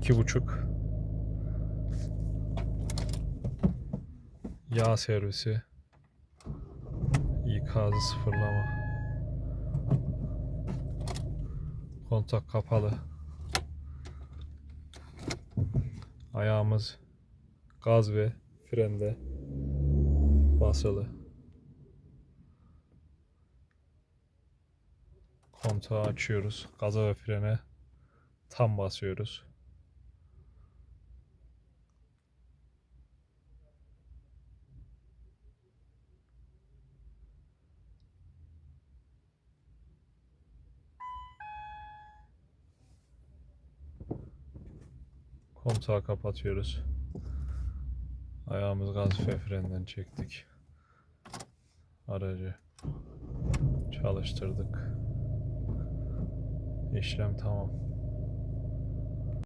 İki buçuk. Yağ servisi. İkazı sıfırlama. Kontak kapalı. Ayağımız gaz ve frende basılı. Kontağı açıyoruz. Gaza ve frene tam basıyoruz. Kontağı kapatıyoruz. Ayağımız gaz ve frenden çektik. Aracı çalıştırdık. İşlem tamam.